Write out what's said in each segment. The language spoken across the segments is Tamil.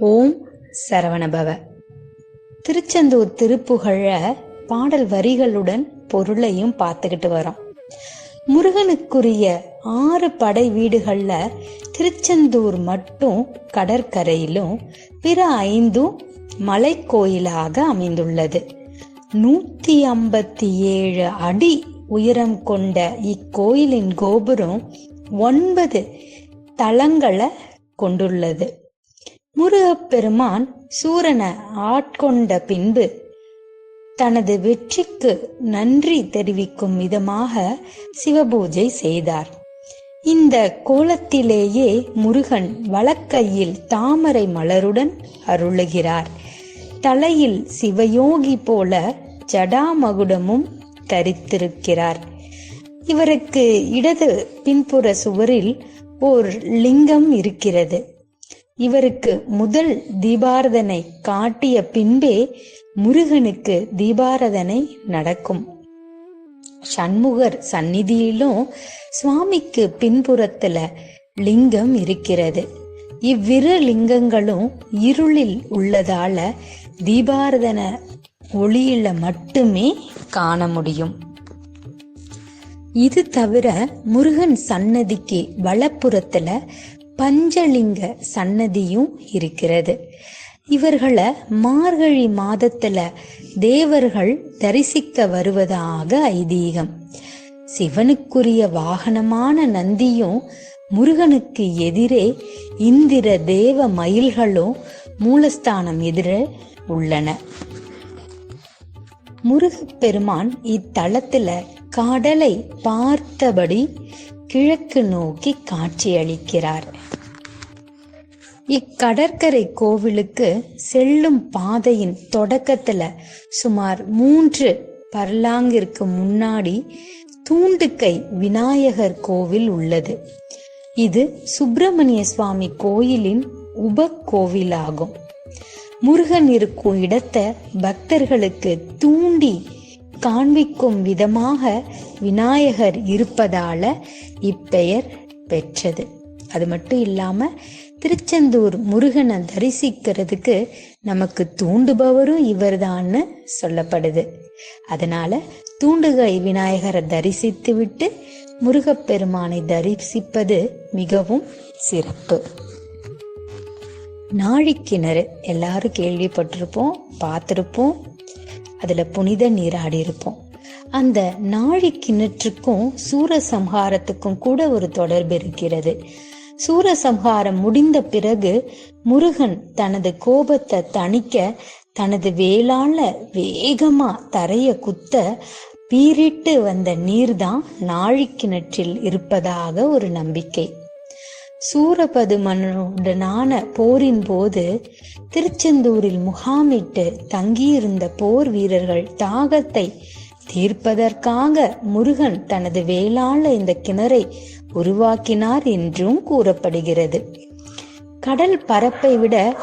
ஓம் சரவணபவ. திருச்செந்தூர் திருப்புகழ பாடல் வரிகளுடன் பொருளையும் பார்த்துக்கிட்டு வரோம். முருகனுக்குரிய ஆறு படை வீடுகள்ல திருச்செந்தூர் மட்டும் கடற்கரையிலும் பிற ஐந்தும் மலை கோயிலாக அமைந்துள்ளது. நூத்தி ஐம்பத்தி ஏழு அடி உயரம் கொண்ட இக்கோயிலின் கோபுரம் ஒன்பது தளங்களை கொண்டுள்ளது. முருகப்பெருமான் சூரனை ஆட்கொண்ட பின்பு தனது வெற்றிக்கு நன்றி தெரிவிக்கும் விதமாக சிவபூஜை செய்தார். இந்த கோலத்திலேயே முருகன் வலக்கையில் தாமரை மலருடன் அருளுகிறார். தலையில் சிவயோகி போல ஜடாமகுடமும் தரித்திருக்கிறார். இவருக்கு இடது பின்புற சுவரில் ஓர் லிங்கம் இருக்கிறது. இவருக்கு முதல் தீபாரதனை காட்டிய பின்பே முருகனுக்கு தீபாரதனை நடக்கும். சண்முகர் சந்நிதியிலும் சுவாமிக்கு பின்புறத்துல லிங்கம் இருக்கிறது. இவ்விரு லிங்கங்களும் இருளில் உள்ளதால தீபாரதன ஒளியில மட்டுமே காண முடியும். இது தவிர முருகன் சன்னதிக்கு வலப்புறத்துல பஞ்சலிங்க சன்னதியும் இருக்கிறது. இவர்களை மார்கழி மாதத்துல தேவர்கள் தரிசிக்க வருவதாக ஐதீகம். சிவனுக்குரிய வாகனமான நந்தியும் முருகனுக்கு எதிரே இந்திர தேவ மயில்களும் மூலஸ்தானம் எதிர உள்ளன. முருகப்பெருமான் இத்தலத்துல கடலை பார்த்தபடி கிழக்கு நோக்கி காட்சியளிக்கிறார். இக்கடற்கரை கோவிலுக்கு செல்லும் பாதையின் தொடக்கத்துல சுமார் மூன்று பர்லாங்கிற்கு முன்னாடி தூண்டுக்கை விநாயகர் கோவில் உள்ளது. இது சுப்பிரமணிய சுவாமி கோயிலின் உப கோவிலாகும் முருகன் இருக்கும் இடத்தை பக்தர்களுக்கு தூண்டி காண்பிக்கும் விதமாக விநாயகர் இருப்பதால இப்பெயர் பெற்றது. அது மட்டும் இல்லாம திருச்செந்தூர் முருகனை தரிசிக்கிறதுக்கு நமக்கு தூண்டுபவரும் இவர்தான்னு சொல்லப்படுது. அதனால தூண்டுகை விநாயகரை தரிசித்து விட்டு முருகப்பெருமானை தரிசிப்பது மிகவும் சிறப்பு. நாழிக்கிணறு எல்லாரும் கேள்விப்பட்டிருப்போம் பார்த்துருப்போம் அதில் புனித நீராடி இருப்போம். அந்த நாழி கிணற்றுக்கும் சூரசம்ஹாரத்துக்கும் கூட ஒரு தொடர்பு இருக்கிறது. சூரசம்ஹாரம் முடிந்த பிறகு முருகன் தனது கோபத்தை தணிக்க தனது வேளால வேகமா தரைய குத்த பீரிட்டு வந்த நீர்தான் நாழி கிணற்றில் இருப்பதாக ஒரு நம்பிக்கை. சூரபதுமனுடனான போரின் போது திருச்செந்தூரில் முகாமிட்டு தங்கியிருந்த போர் வீரர்கள் தாகத்தை தீர்ப்பதற்காக முருகன் தனது வேளாள இந்த கிணறை உருவாக்கினார் என்றும் கூறப்படுகிறது. கடல் பரப்பை விட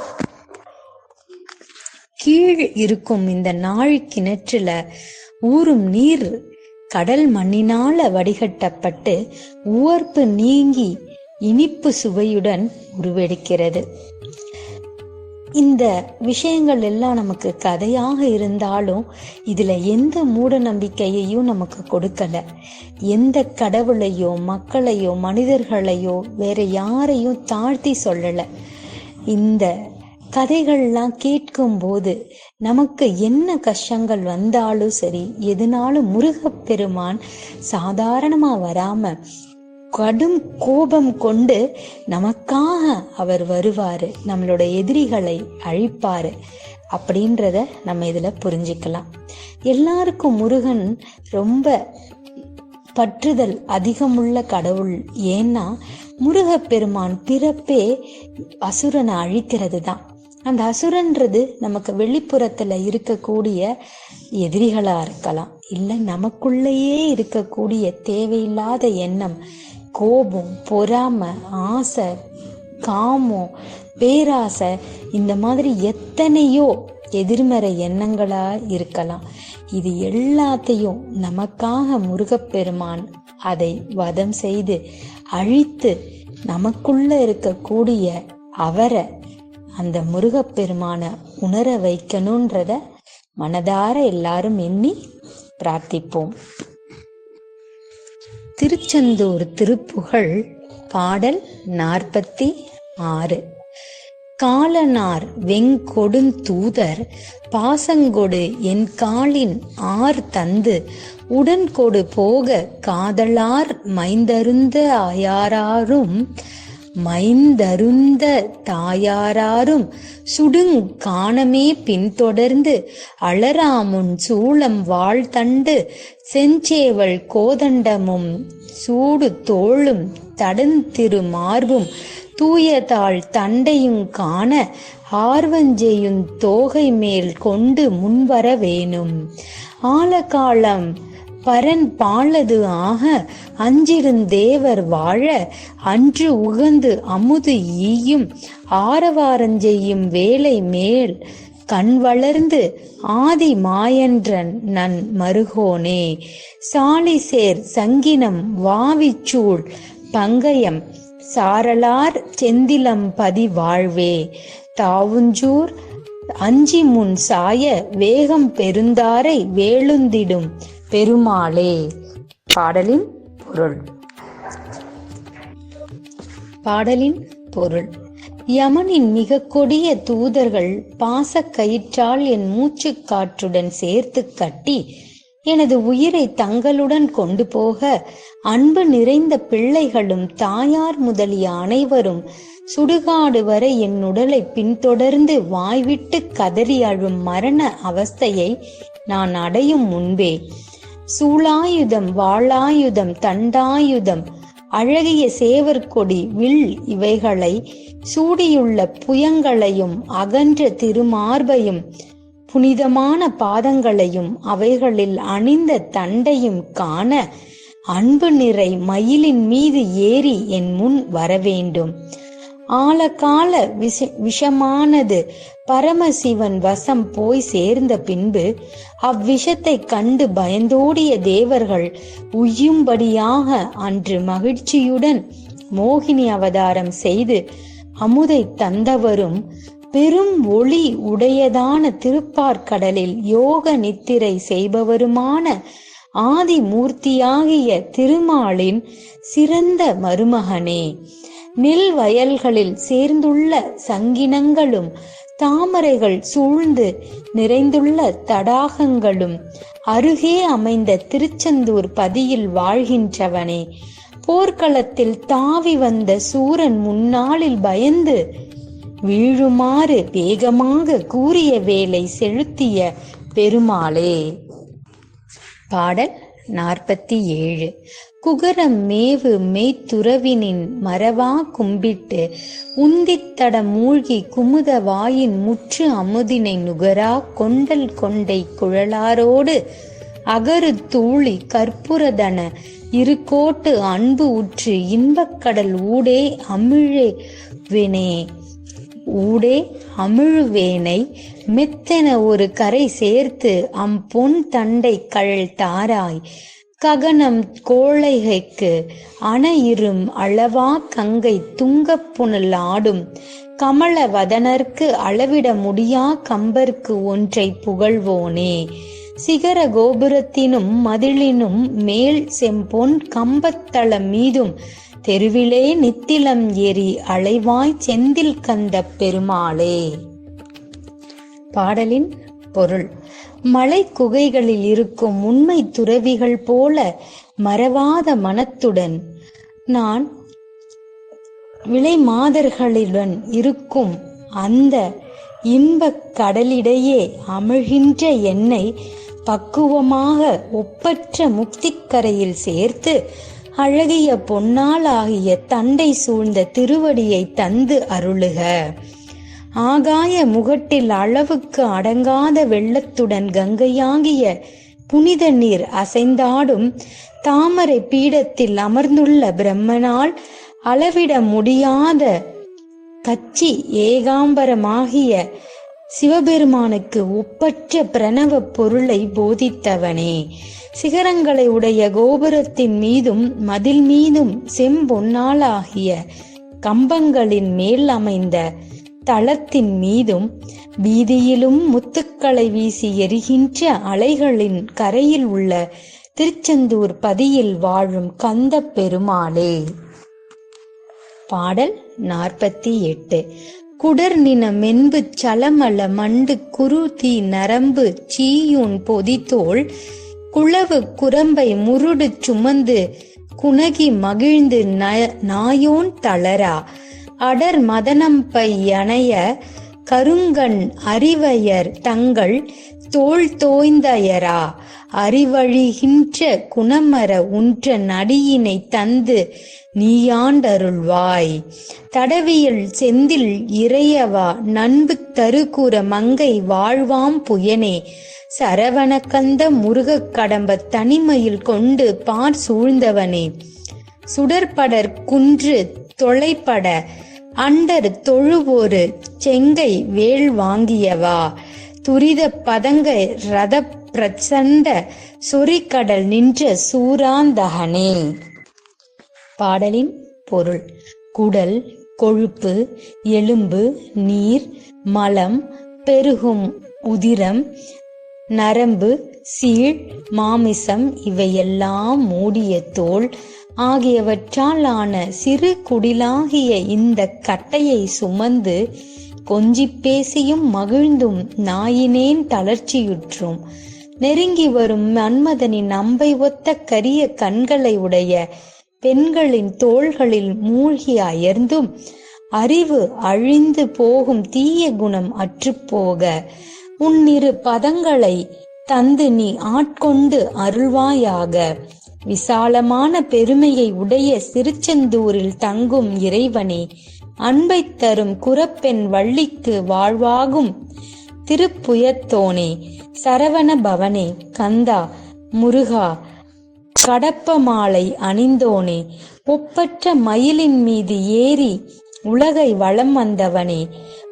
கீழ் இருக்கும் இந்த நாழி கிணற்றுல ஊறும் நீர் கடல் மண்ணினால வடிகட்டப்பட்டு உவர்ப்பு நீங்கி இனிப்பு சுவையுடன் உருவெடுக்கிறது. இந்த விஷயங்கள் எல்லாம் நமக்கு கதையாக இருந்தாலும் இதுல எந்த மூட நம்பிக்கையையும் நமக்கு கொடுக்கல. எந்த கடவுளையோ மக்களையோ மனிதர்களையோ வேற யாரையும் தாழ்த்தி சொல்லல. இந்த கதைகள்லாம் கேட்கும் போது நமக்கு என்ன கஷ்டங்கள் வந்தாலும் சரி எதுனாலும் முருகப்பெருமான் சாதாரணமா வராம கடும் கோபம் கொண்டு நமக்காக அவர் வருவார் நம்மளோட எதிரிகளை அழிப்பார் அப்படின்றத நம்ம இதில் புரிஞ்சுக்கலாம். எல்லாருக்கும் முருகன் ரொம்ப பற்றுதல் அதிகமுள்ள கடவுள். ஏன்னா முருகப்பெருமான் பிறப்பே அசுரனை அழிக்கிறது தான் அந்த அசுரன்றது நமக்கு வெளிப்புறத்துல இருக்கக்கூடிய எதிரிகளா இருக்கலாம். இல்லை நமக்குள்ளேயே இருக்கக்கூடிய தேவையில்லாத எண்ணம் கோபம் பொறாமை ஆசை காமம் பேராசை இந்த மாதிரி எத்தனையோ எதிர்மறை எண்ணங்களா இருக்கலாம். இது எல்லாத்தையும் நமக்காக முருகப்பெருமான் அதை வதம் செய்து அழித்து நமக்குள்ள இருக்கக்கூடிய அவரை அந்த முருகப்பெருமான உணர வைக்கணுன்றத மனதார எல்லாரும் எண்ணி பிரார்த்திப்போம். திருச்செந்தூர் திருப்புகழ் பாடல் நாற்பத்தி ஆறு. காலனார் வெங்கொடுந்தூதர் பாசங்கொடு என் காலின் ஆர் தந்து உடன்கொடு போக காதலார் மைந்தருந்த ஆயாராரும் மைந்தருந்த தாயாராரும் சுடுங் காணமே பின்தொடர்ந்து அலராமுன் சூளம் வாழ்தண்டு செஞ்சேவல் கோதண்டமும் சூடு தோளும் தடந்திரு மார்பும் தூயதாள் தண்டையும் காண ஆர்வஞ்செய்யும் தோகை மேல் கொண்டு முன்வர வேணும். ஆலகாலம் பரன் பாலது ஆக அஞ்சிருந்தேவர் வாழ அன்று உகந்து அமுது ஈயும் ஆரவாரஞ்செய்யும் வேலை மேல் கண் வளர்ந்து ஆதி மாயன்றன் நன் மருகோனே. சாலிசேர் சங்கினம் வாவிச்சூள் பங்கயம் சாரலார் செந்திலம் பதி வாழ்வே. தாவுஞ்சூர் அஞ்சி முன் சாய வேகம் பெருந்தாரை வேளுந்திடும் பெருமாளே. பாடலின் பொருள். பாடலின் பொருள். யமனின் மிக கொடிய தூதர்கள் பாசக் கயிற்றால் என் மூச்சு காற்றுடன் சேர்த்து கட்டி எனது உயிரை தங்களுடன் கொண்டு போக அன்பு நிறைந்த பிள்ளைகளும் தாயார் முதலிய அனைவரும் சுடுகாடு வரை என் உடலை பின்தொடர்ந்து வாய்விட்டு கதறி அழும் மரண அவஸ்தையை நான் அடையும் முன்பே சூளாயுதம் வாளாயுதம் தண்டாயுதம் அழகிய சேவற்கொடி வில் இவைகளை சூடியுள்ள புயங்களையும் அகன்ற திருமார்பையும் புனிதமான பாதங்களையும் அவைகளில் அணிந்த தண்டையும் காண அன்பு நிறை மயிலின் மீது ஏறி என் முன் வரவேண்டும். ஆழகால விஷ விஷமானது. பரமசிவன் வசம் போய் சேர்ந்த பின்பு அவ்விஷத்தை கண்டு பயந்தோடிய தேவர்கள் உய்யும்படியாக அன்று மகிழ்ச்சியுடன் மோகினி அவதாரம் செய்து அமுதை தந்தவரும் பெரும் ஒளி உடையதான திருப்பார்கடலில் யோக நித்திரை செய்பவருமான ஆதிமூர்த்தியாகிய திருமாலின் சிறந்த மருமகனே. நெல் வயல்களில் சேர்ந்துள்ள சங்கினங்களும் தாமரைகள் சூழ்ந்து நிறைந்துள்ள தடாகங்களும் அருகே அமைந்த திருச்செந்தூர் பதியில் வாழ்கின்றவனே. போர்க்களத்தில் தாவி வந்த சூரன் முன்னாளில் பயந்து வீழுமாறு வேகமாக கூறிய வேலை செலுத்திய பெருமாளே. பாடல் நாற்பத்தி ஏழு. குகரம் மேவு மெய்த்துறவினின் மரவா கும்பிட்டு உந்தித்தட மூழ்கி குமுத வாயின் முற்று அமுதினை நுகரா கொண்டல் கொண்டை குழலாரோடு அகரு தூளி கற்புரதன இருக்கோட்டு அன்பு உற்று இன்பக்கடல் ஊடே அமிழே வினே ஊடே அமிழுவேனை மெத்தென ஒரு கரை சேர்த்து அம் பொன் தண்டை கழல் தாராய் ககனம் கோழைகைக்கு அணையிரும் அளவா கங்கை துங்கப் புனல் ஆடும் கமல வதனர்க்கு அளவிட முடியா கம்பர்க்கு ஒன்றை புகழ்வோனே. சிகர கோபுரத்தினும் மதிலினும் மேல் செம்பொன் கம்பத்தளம் மீதும் தெருவிலே நித்திலம் ஏறி அலைவாய் செந்தில் கந்த பெருமாளே. பாடலின் பொருள். மலை குகைகளில் இருக்கும் உண்மை துறவிகள் போல மறவாத மனத்துடன் நான் விலை மாதர்களுடன் இருக்கும் அந்த இன்பக் கடலிடையே அமிழ்கின்ற என்னை பக்குவமாக ஒப்பற்ற முக்திக்கரையில் சேர்த்து அழகிய பொன்னால் ஆகிய தண்டை சூழ்ந்த திருவடியை தந்து அருளுக. ஆகாய முகட்டில் அளவுக்கு அடங்காத வெள்ளத்துடன் கங்கையாகிய புனித நீர் அசைந்தாடும் தாமரை பீடத்தில் அமர்ந்துள்ள பிரம்மனால் அளவிட முடியாத கச்சி ஏகாம்பரமாகிய சிவபெருமானுக்கு ஒப்பற்ற பிரணவ பொருளை போதித்தவனே. சிகரங்களை உடைய கோபுரத்தின் மீதும் மதில் மீதும் செம்பொன்னாலாகிய கம்பங்களின் மேல் அமைந்த தளத்தின் மீதும் வீதியிலும் முத்துக்களை வீசி எரிகின்ற அலைகளின் கரையில் உள்ள திருச்செந்தூர் பதியில் வாழும் கந்த பெருமாளே. பாடல் நாற்பத்தி எட்டு. குடர் நின மென்பு சலமல மண்டு குருதி நரம்பு சீயூன் பொதித்தோள் குளவு குரம்பை முருடு சுமந்து குணகி மகிழ்ந்து நாயோன் தளரா. அடர் மதனம்பை அணைய கருங்கண் அறிவையர் தங்கள் தோல் தோய்ந்தயரா. அறிவழிகின்ற குணமர உன்ற நடியினை தந்து நீயாண்டருள்வாய். தடவியல் செந்தில் இறையவா நண்பு தருகூற மங்கை வாழ்வாம் புயனே. சரவணக்கந்த முருகக் கடம்ப தனிமையில் கொண்டு பார் சூழ்ந்தவனே. சுடற்படற் குன்று தொலைப்பட. அண்டர் தொழுவோரு செங்கை வேள் வாங்கியவா. துரித பதங்க ரத பிரச்சண்ட சொரிக்கடல் நின்ற சூராந்தகனே பாடலின் பொருள் குடல் கொழுப்பு எலும்பு நீர் மலம் பெருகும் உதிரம் நரம்பு சீழ் மாமிசம் இவையெல்லாம் மூடிய தோல் ஆகியவற்றால் ஆன சிறு குடிலாகிய இந்த கட்டையை சுமந்து கொஞ்சி பேசியும் மகிழ்ந்தும் நாயினேன் தளர்ச்சியுற்றும். நெருங்கி வரும் மன்மதனின் அம்பை ஒத்த கரிய கண்களை உடைய பெண்களின் தோள்களில் மூழ்கி அயர்ந்தும் அறிவு அழிந்து போகும் தீய குணம் அற்றுப்போக உன்னிரு பதங்களை தந்து நீ ஆட்கொண்டு அருள்வாயாக. விசாலமான பெருமையை உடைய சிறுச்செந்தூரில் தங்கும் இறைவனே அன்பை தரும் குரப்பெண் வள்ளிக்கு வாழ்வாகும். திருப்புயத்தோனே சரவண பவனே கந்தா முருகா கடப்ப மாலை அணிந்தோனே ஒப்பற்ற மயிலின் மீது ஏறி உலகை வளம் வந்தவனே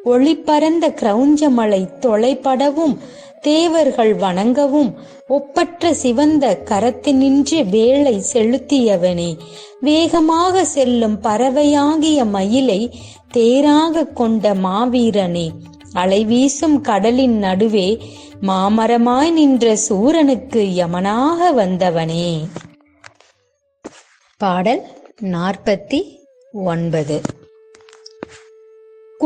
ஒளிபரந்த கிரௌஞ்சமலை தொலைப்படவும் தேவர்கள் வணங்கவும் ஒப்பற்ற சிவந்த கரத்தினின்று வேளை செலுத்தியவனே. வேகமாக செல்லும் பறவையாகிய மயிலை தேராக கொண்ட மாவீரனே. அலைவீசும் கடலின் நடுவே மாமரமாய் நின்ற சூரனுக்கு யமனாக வந்தவனே. பாடல் நாற்பத்தி ஒன்பது.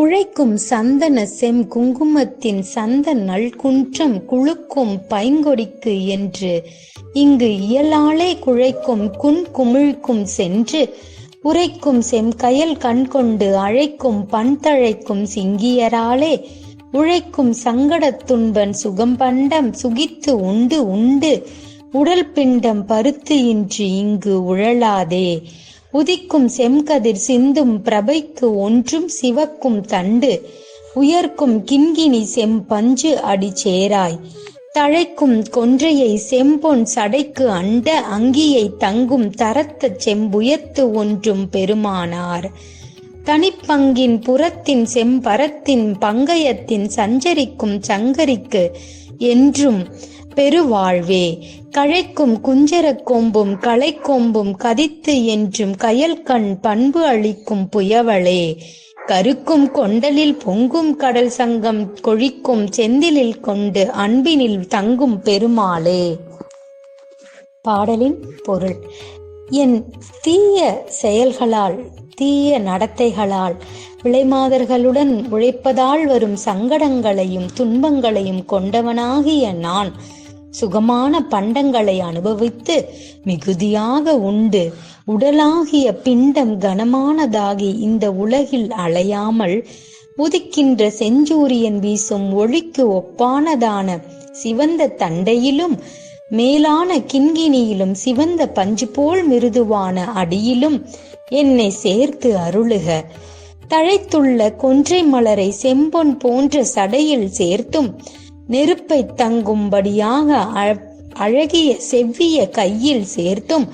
குழைக்கும் சந்தன செம் குங்குமத்தின் சந்த நல்குன்றம் குழுக்கும் பைங்கொடிக்கு என்று. இங்கு இயலாலே குழைக்கும் குன் குமிழ்க்கும் சென்று உரைக்கும் செம் கயல் கண் கொண்டு அழைக்கும் பண்தழைக்கும் சிங்கியராலே உழைக்கும் சங்கடத் துன்பன் சுகம் பண்டம் சுகித்து உண்டு உண்டு உடல் பிண்டம் பருத்து இன்று இங்கு உழலாதே. உதிக்கும் செம்கதிர் சிந்தும் பிரபைக்கு ஒன்றும் சிவக்கும் தண்டு. உயர்க்கும் கிண்கிணி செம்பஞ்சு அடி சேராய். தழைக்கும் கொன்றையை செம்பொன் சடைக்கு அண்ட அங்கியை தங்கும் தரத்த செம்புயத்து ஒன்றும் பெருமானார். தனிப்பங்கின் புறத்தின் செம்பரத்தின் பங்கயத்தின் சஞ்சரிக்கும் சங்கரிக்கு என்றும் பெருவாழ்வே. கழைக்கும் குஞ்சர கொம்பும் களைக்கொம்பும் கதித்து என்றும் கயல்கண் பண்பு அளிக்கும் புயவளே. கருக்கும் கொண்டலில் பொங்கும் கடல் சங்கம் கொழிக்கும் செந்திலில் கொண்டு அன்பினில் தங்கும் பெருமாளே. பாடலின் பொருள். என் தீய செயல்களால் தீய நடத்தைகளால் விளைமாதர்களுடன் உழைப்பதால் வரும் சங்கடங்களையும் துன்பங்களையும் கொண்டவனாகிய நான் சுகமான பண்டங்களை அனுபவித்து மிகுதியாக உண்டு. உடலாகிய பிண்டம் கனமானதாகி இந்த உலகில் அலையாமல் உதிக்கின்ற செஞ்சூரியன் வீசும் ஒளிக்கு ஒப்பானதான சிவந்த தண்டையிலும் மேலான கிண்கிணியிலும் சிவந்த பஞ்சு போல் மிருதுவான அடியிலும் என்னை சேர்த்து அருளுக. தழைத்துள்ள கொன்றை மலரை செம்பொன் போன்ற சடையில் சேர்த்தும் நெருப்பை தங்கும்படியாக அழகிய செவ்விய கையில் சேர்த்தும்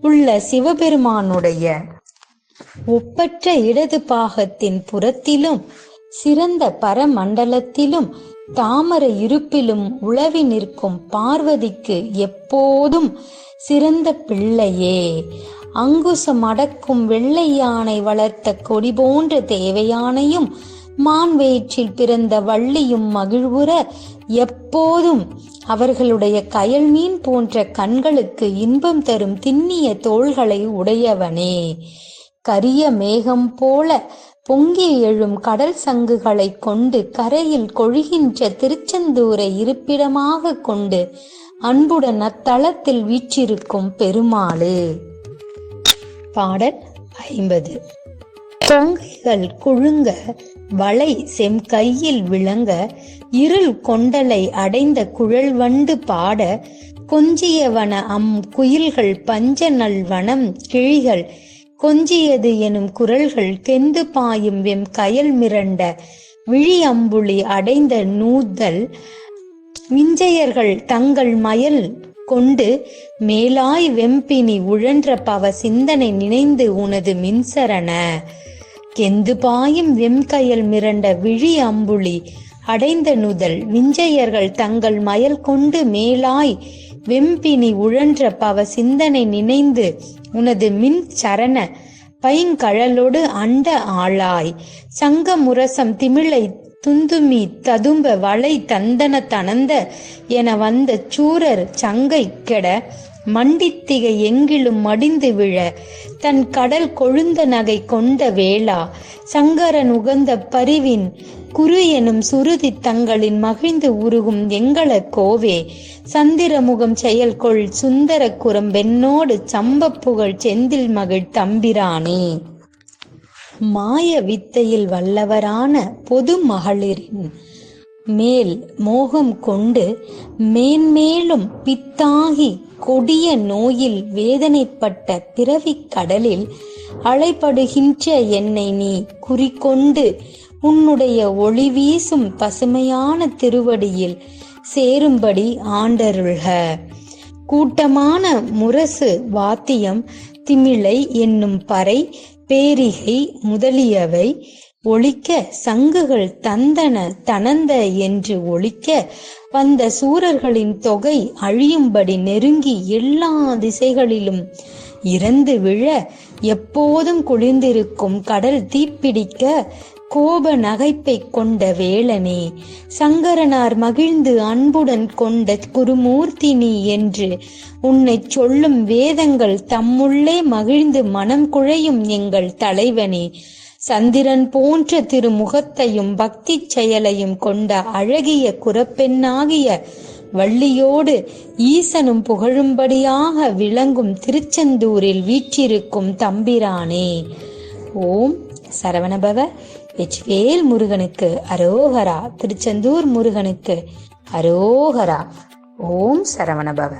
உள்ள சிவபெருமானுடைய ஒப்பற்ற இடது பாகத்தின் புறத்திலும் சிறந்த பரமண்டலத்திலும் தாமர இருப்பிலும் உளவி நிற்கும் பார்வதிக்கு எப்போதும் சிறந்த பிள்ளையே. அங்குசம் அடக்கும் வெள்ளை யானை வளர்த்த கொடி போன்ற தேவையானையும் மான்வயிற்றில் பிறந்த வள்ளியும் மகிழ்வுற எப்போதும் அவர்களுடைய கயல் மீன் போன்ற கண்களுக்கு இன்பம் தரும் திண்ணிய தோள்களை உடையவனே. கரிய மேகம் போல பொங்கி எழும் கடல் சங்குகளை கொண்டு கரையில் கொழுகின்ற திருச்செந்தூரை இருப்பிடமாக கொண்டு அன்புடன் அத்தலத்தில் வீற்றிருக்கும் பெருமாளே. பாடல் ஐம்பது. கொங்கைகள் குழுங்க வளை செம்கையில் விளங்க இருள் கொண்டலை அடைந்த குழல் வண்டு பாட கொஞ்சியவன அம் குயில்கள் பஞ்ச நல்வனம் கிழிகள் கொஞ்சியது எனும் குரல்கள் கெந்து பாயும் வெம் கயல் மிரண்ட விழி அம்புலி அடைந்த நூதல் விஞ்சையர்கள் தங்கள் மயல் கொண்டு மேலாய் வெம்பினி உழன்ற பவ சிந்தனை நினைந்து உனது மின்சரண. கெந்து பாயும் வெம்கயல் மிரண்ட விழி அம்புளி அடைந்த நுதல் விஞ்சையர்கள் தங்கள் மயல் கொண்டு மேலாய் வெம்பினி உழன்ற பவ சிந்தனை நினைந்து உனது மின் சரண பைங்கழலோடு அண்ட ஆளாய் சங்க முரசம் திமிழை துந்துமி ததும்ப வளை தந்தன தனந்த என வந்த சூரர் சங்கை கெட மண்டித்திகை எங்கிலும் மடிந்து விழ தன் கடல் கொழுந்த நகை கொண்ட வேளா சங்கரன் உகந்த பரிவின் குரு எனும் சுருதி தங்களின் மகிழ்ந்து உருகும் எங்கள கோவே சந்திரமுகம் செயல்கொள் சுந்தர குரம் வெண்ணோடு சம்ப புகழ் செந்தில் மகிழ் தம்பிரானே. மாய வித்தையில் வல்லவரான பொது மகளிரின் மேல் மோகம் கொண்டு மேன்மேலும் பித்தாகி கொடிய நோயில் வேதனைப்பட்ட பிறவிக் கடலில் அலைப்படுகின்ற என்னை நீ குறிக்கொண்டு உன்னுடைய ஒளி வீசும் பசுமையான திருவடியில் சேரும்படி ஆண்டருள்க. கூட்டமான முரசு வாத்தியம் திமிழை என்னும் பறை பேரிகை முதலியவை ஒழிக்க சங்குகள் தந்தன தனந்த என்று ஒழிக்க வந்த சூரர்களின் தொகை அழியும்படி நெருங்கி எல்லா திசைகளிலும் இறந்து விழ எப்போதும் குளிர்ந்திருக்கும் கடல் தீப்பிடிக்க கோப நகைப்பை கொண்ட வேளனே சங்கரனார் மகிழ்ந்து அன்புடன் கொண்ட குருமூர்த்தினி என்று உன்னை சொல்லும் வேதங்கள் தம்முள்ளே மகிழ்ந்து மனம் குழையும் எங்கள் தலைவனே. சந்திரன் போன்ற திருமுகத்தையும் பக்தி செயலையும் கொண்ட அழகிய குரப்பெண்ணாகிய வள்ளியோடு ஈசனும் புகழும்படியாக விளங்கும் திருச்செந்தூரில் வீற்றிருக்கும் தம்பிரானே. ஓம் சரவணபவ. எச்வேல் முருகனுக்கு அரோகரா. திருச்செந்தூர் முருகனுக்கு அரோகரா. ஓம் சரவணபவ.